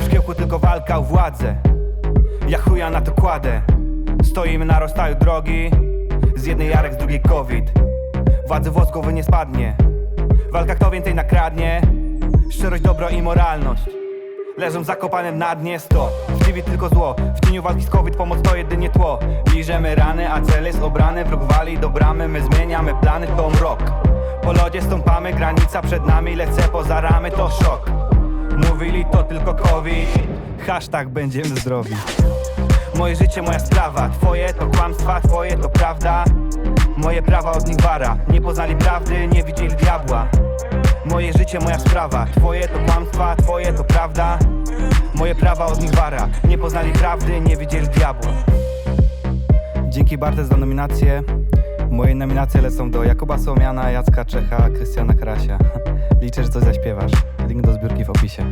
W kiełku tylko walka o władzę. Ja chuja na to kładę. Stoimy na rozstaju drogi. Z jednej Jarek, z drugiej COVID. Władzy włos nie spadnie. Walka kto więcej nakradnie? Szczerość, dobro i moralność. Leżą zakopane na dnie, stop Chciwi tylko zło. W cieniu walki z COVID pomoc to jedynie tło. Liżemy rany, a cel jest obrany Wróg wali do bramy, my zmieniamy plany To mrok Po lodzie stąpamy, granica przed nami Lecę poza ramy, to szok. Mówili to tylko COVID. Hashtag będziemy zdrowi. Moje życie, moja sprawa. Twoje to kłamstwa, twoje to prawda. Moje prawa od nich wara. Nie poznali prawdy, nie widzieli diabła. Moje życie, moja sprawa. Twoje to kłamstwa, twoje to prawda Moje prawa od nich wara. Nie poznali prawdy, nie widzieli diabła. Dzięki Bartes za nominację. Moje nominacje lecą do Jakuba Słomiana, Jacka Czecha, Krystiana Krasia. Liczę, że coś zaśpiewasz. Link do zbiórki w opisie